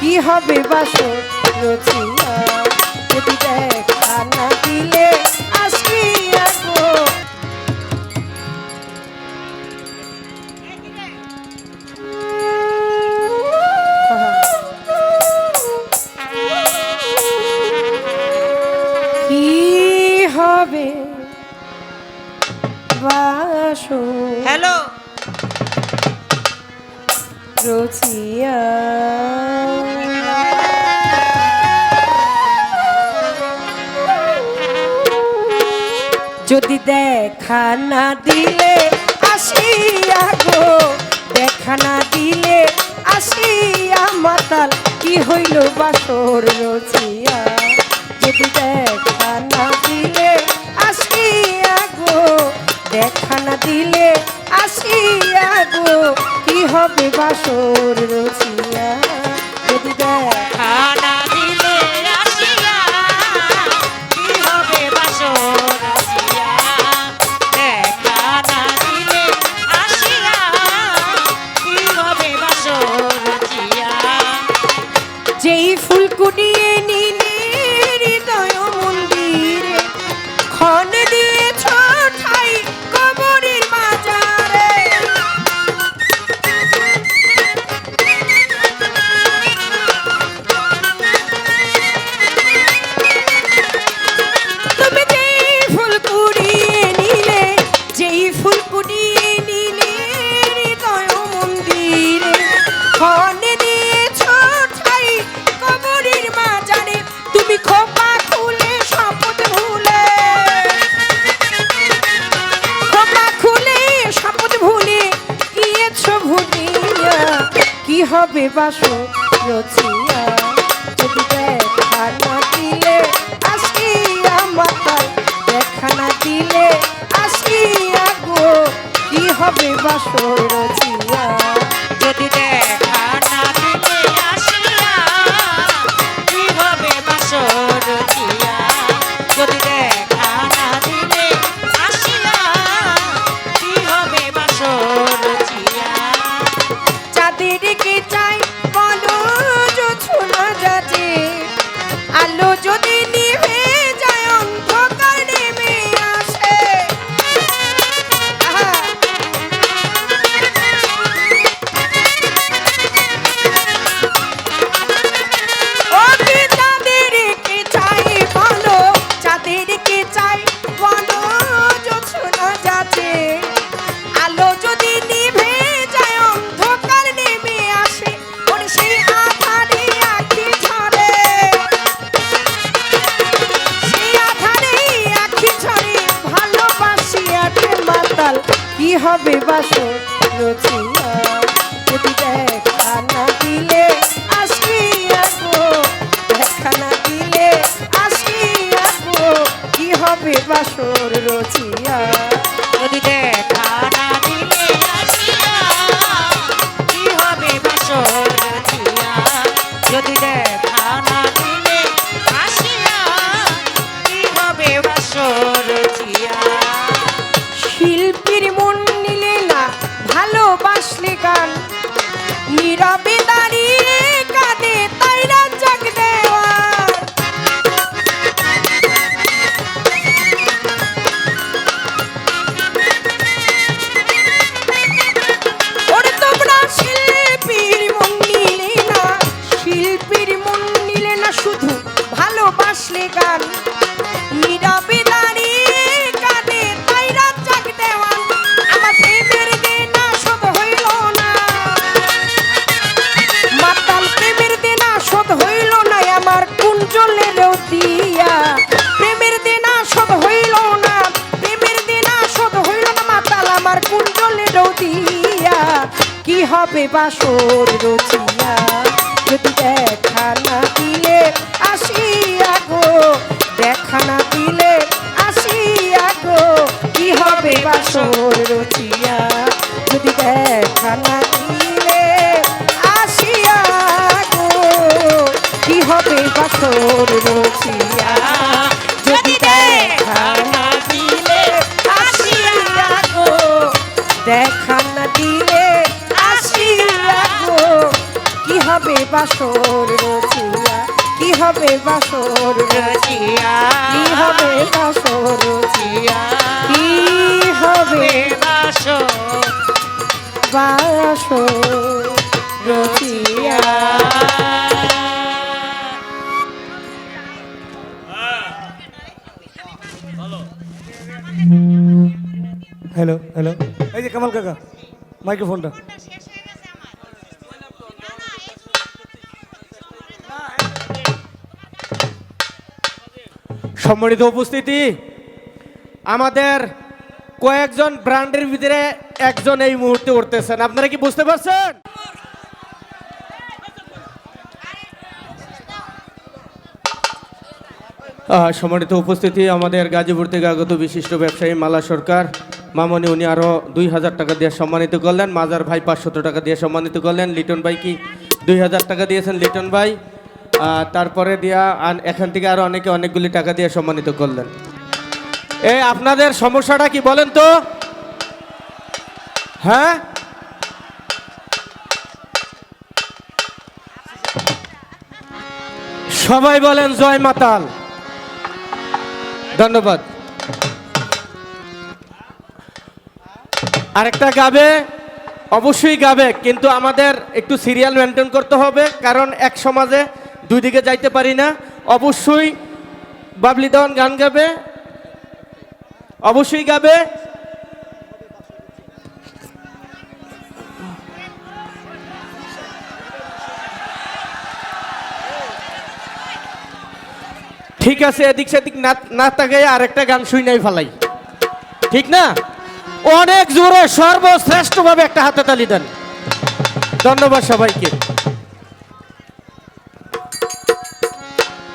কি হবে বাসো রচিয়া? না দিলে কি হবে বাসো হ্যালো। রচিয়া? যদি দেখা না দিলে আসিয়া গো, দেখা না দিলে আসিয়া মাতাল, কি হইল বাসর রচিয়া? যদি দেখা না দিলে আসিয়া গো, দেখা না দিলে আসিয়া গো, কি হবে বাসর রচিয়া? যদি দেখা ভাবে বাসু রচিয়া যদি দেখা না দিলে আসিয়া মাতাল দেখা না দিলে আসিয়া গো কি হবে বাসু রচিয়া হবে বাস রচিয়া যদি দেখা না দিলে আসবি আসব দেখা না দিলে আসবি আসব কি হবে বাসর রচিয়া যদি দেখ হবে বাসর রচিয়া। যদি দেখা না দিলে আসিয়া গো দেখা না দিলে বাসর রচিয়া কি হবে বাসর রচিয়া? কি হবে বাসর রচিয়া? কি হবে বাসো বাসর রচিয়া? Hello hello. এই যে কামাল কাকা মাইক্রোফোনটা। সম্মানিত উপস্থিতি। আমাদের কয়েকজন ব্র্যান্ডের ভিতরে একজন এই মুহূর্তে উঠতেছেন। আপনারা কি বুঝতে পারছেন? সম্মানিত উপস্থিতি, আমাদের গাজীপুর থেকে আগত বিশিষ্ট ব্যবসায়ী মালা সরকার। মামনি, উনি আরও দুই হাজার টাকা দিয়ে সম্মানিত করলেন। মাজার ভাই পাঁচশত টাকা দিয়ে সম্মানিত করলেন। লিটন ভাই কি দুই হাজার টাকা দিয়েছেন? লিটন ভাই তারপরে দিয়া এখান থেকে আরও অনেকে অনেকগুলি টাকা দিয়ে সম্মানিত করলেন। এ, আপনাদের সমস্যাটা কি বলেন তো? হ্যাঁ? সবাই বলেন জয় মাতাল ধন্যবাদ। আরেকটা গাবে, অবশ্যই গাবে, কিন্তু আমাদের একটু সিরিয়াল মেনটেন করতে হবে, কারণ এক সমাজে দুই দিকে যাইতে পারি না। অবশ্যই বাবলি দেওয়ান গান গাবে। অবশ্যই গাবে। ঠিক আছে, এদিক সেদিক না না তাকাই আরেকটা গান শুই নাই ফেলাই। ঠিক না? অনেক জোরে সর্বশ্রেষ্ঠভাবে একটা হাতে তালি দেন। ধন্যবাদ সবাইকে।